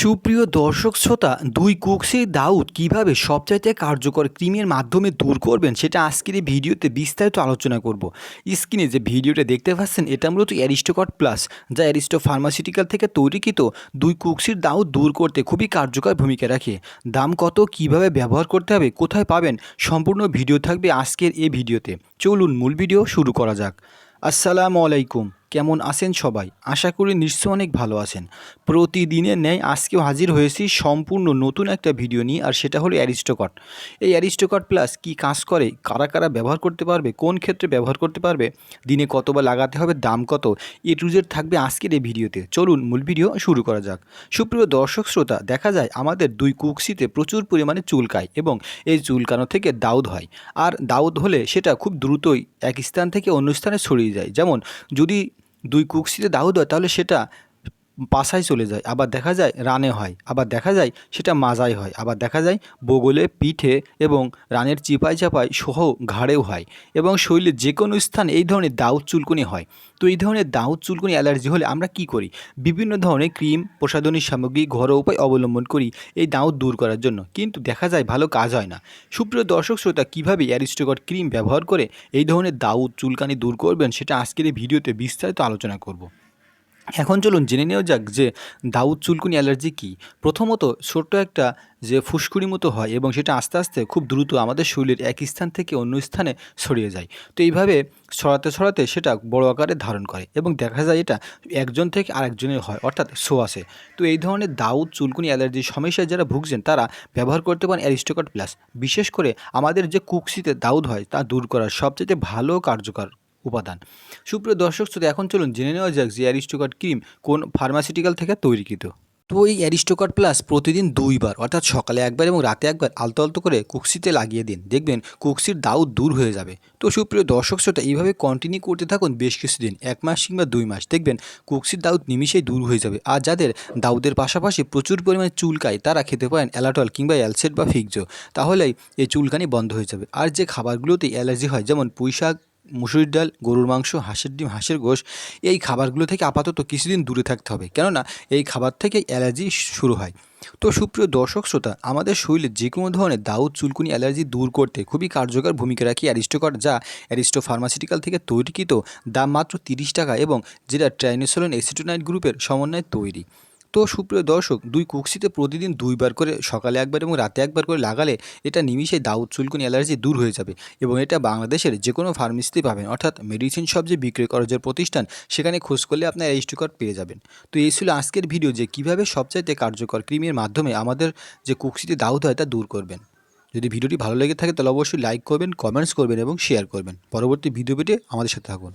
সুপ্রিয় দর্শক শ্রোতা, দুই কুকসির দাউদ কীভাবে সবচাইতে কার্যকর ক্রিমের মাধ্যমে দূর করবেন সেটা আজকের এই ভিডিওতে বিস্তারিত আলোচনা করব। স্ক্রিনে যে ভিডিওটা দেখতে পাচ্ছেন, এটা মূলত অ্যারিস্টোকট প্লাস, যা অ্যারিস্টো ফার্মাসিউটিক্যাল থেকে তৈরিকৃত দুই কুকসির দাউদ দূর করতে খুবই কার্যকর ভূমিকা রাখে। দাম কত, কীভাবে ব্যবহার করতে হবে, কোথায় পাবেন, সম্পূর্ণ ভিডিও থাকবে আজকের এই ভিডিওতে। চলুন মূল ভিডিও শুরু করা যাক। আসসালামু আলাইকুম। কেমন আছেন সবাই? আশা করি নিশ্চয় অনেক ভালো আছেন। প্রতিদিনের ন্যায় আজকেও হাজির হয়েছি সম্পূর্ণ নতুন একটা ভিডিও নিয়ে, আর সেটা হলো অ্যারিস্টোকট। এই অ্যারিস্টোকট প্লাস কি কাজ করে? কারা কারা ব্যবহার করতে পারবে? কোন ক্ষেত্রে ব্যবহার করতে পারবে? দিনে কতবার লাগাতে হবে? দাম কত? এ টু জেড থাকবে আজকের এই ভিডিওতে। চলুন মূল ভিডিও শুরু করা যাক। সুপ্রিয় দর্শক শ্রোতা, দেখা যায় আমাদের দুই কুকসিতে প্রচুর পরিমাণে চুলকায় এবং এই চুলকানো থেকে দাউদ হয়। আর দাউদ হলে সেটা খুব দ্রুতই এক স্থান থেকে অন্য স্থানে ছড়িয়ে যায়। যেমন যদি দুই কুকসিতে দাউদ হয় তাহলে সেটা পাশায় চলে যায়, আবার দেখা যায় রানে হয়, আবার দেখা যায় সেটা মাজায় হয়, আবার দেখা যায় বগলে পিঠে এবং রানের চিপায় চাপায় সহ ঘাড়েও হয় এবং শরীরের যে কোনো স্থানে এই ধরনের দাউদ চুলকুনি হয়। তো এই ধরনের দাউদ চুলকুনি অ্যালার্জি হলে আমরা কি করি? বিভিন্ন ধরনের ক্রিম, প্রসাধনী সামগ্রী ঘরোয়া উপায় অবলম্বন করি এই দাউদ দূর করার জন্য। কিন্তু দেখা যায় ভালো কাজ হয় না। সুপ্রিয় দর্শক, শ্রোতা, কীভাবে অ্যারিস্টোকট ক্রিম ব্যবহার করে এই ধরনের দাউদ চুলকানি দূর করবেন সেটা আজকের এই ভিডিওতে বিস্তারিত আলোচনা করব। এখন চলুন জেনে নেওয়া যাক যে দাউদ চুলকুনি অ্যালার্জি কী। প্রথমত, ছোট্ট একটা যে ফুসকুড়ি মতো হয় এবং সেটা আস্তে আস্তে খুব দ্রুত আমাদের শরীরের এক স্থান থেকে অন্য স্থানে ছড়িয়ে যায়। তো এইভাবে ছড়াতে ছড়াতে সেটা বড় আকারে ধারণ করে এবং দেখা যায় এটা একজন থেকে আরেকজনের হয়, অর্থাৎ সোয়াশে। তো এই ধরনের দাউদ চুলকুনি অ্যালার্জির সমস্যায় যারা ভুগছেন, তারা ব্যবহার করতে পারেন অ্যারিস্টোকট প্লাস। বিশেষ করে আমাদের যে কুকসিতে দাউদ হয়, তা দূর করার সবচেয়ে ভালো কার্যকর উপাদান। সুপ্রিয় দর্শক, শ্রোতা, এখন চলুন জেনে নেওয়া যাক যে অ্যারিস্টোকাট ক্রিম কোন ফার্মাসিউটিক্যাল থেকে তৈরিকৃত। তো এই অ্যারিস্টোকাট প্লাস প্রতিদিন দুইবার, অর্থাৎ সকালে একবার এবং রাতে একবার আলতো আলতো করে কুকসিতে লাগিয়ে দিন। দেখবেন কুকসির দাউদ দূর হয়ে যাবে। তো সুপ্রিয় দর্শক, শ্রোতা, এইভাবে কন্টিনিউ করতে থাকুন বেশ কিছুদিন, এক মাস কিংবা দুই মাস। দেখবেন কুকসির দাউদ নিমিশেই দূর হয়ে যাবে। আর যাদের দাউদের পাশাপাশি প্রচুর পরিমাণে চুলকায় তারা খেতে পারেন অ্যালাটল কিংবা অ্যালসেট বা ফিকজো তাহলেই এই চুলকানি বন্ধ হয়ে যাবে। আর যে খাবারগুলোতে অ্যালার্জি হয়, যেমন পুঁই শাক মুসুরির ডাল, গরুর মাংস, হাঁসের ডিম, হাঁসের গোশ, এই খাবারগুলো থেকে আপাতত কিছুদিন দূরে থাকতে হবে। কেননা এই খাবার থেকে অ্যালার্জি শুরু হয়। তো সুপ্রিয় দর্শক, শ্রোতা, আমাদের শরীরে যে কোনো ধরনের দাউদ, চুলকুনি অ্যালার্জি দূর করতে খুবই কার্যকর ভূমিকা রাখি অ্যারিস্টোকর, যা অ্যারিস্টো ফার্মাসিউটিক্যাল থেকে তৈরিকৃত দাম মাত্র তিরিশ টাকা এবং যেটা ট্রাইনোসোলন এসিটোনাইট গ্রুপের সমন্বয়ে তৈরি। তো সুপ্রিয় দর্শক, দুই কুকসিতে প্রতিদিন দুইবার করে, সকালে একবার এবং রাতে একবার করে লাগালে এটা নিমিষে দাউদ চুলকুনি অ্যালার্জি দূর হয়ে যাবে এবং এটা বাংলাদেশের যে কোনো ফার্মেসিতে পাবেন। অর্থাৎ মেডিসিন শপ যে বিক্রয় করার যে প্রতিষ্ঠান, সেখানে খোঁজ করলে আপনার রেজিস্ট্রি পেয়ে যাবেন। তো এই ছিল আজকের ভিডিও যে কীভাবে সবচাইতে কার্যকর ক্রিমের মাধ্যমে আমাদের যে কুকসিতে দাউদ হয় তা দূর করবেন। যদি ভিডিওটি ভালো লেগে থাকে তাহলে অবশ্যই লাইক করবেন কমেন্টস করবেন এবং শেয়ার করবেন। পরবর্তী ভিডিও পেটে আমাদের সাথে থাকুন।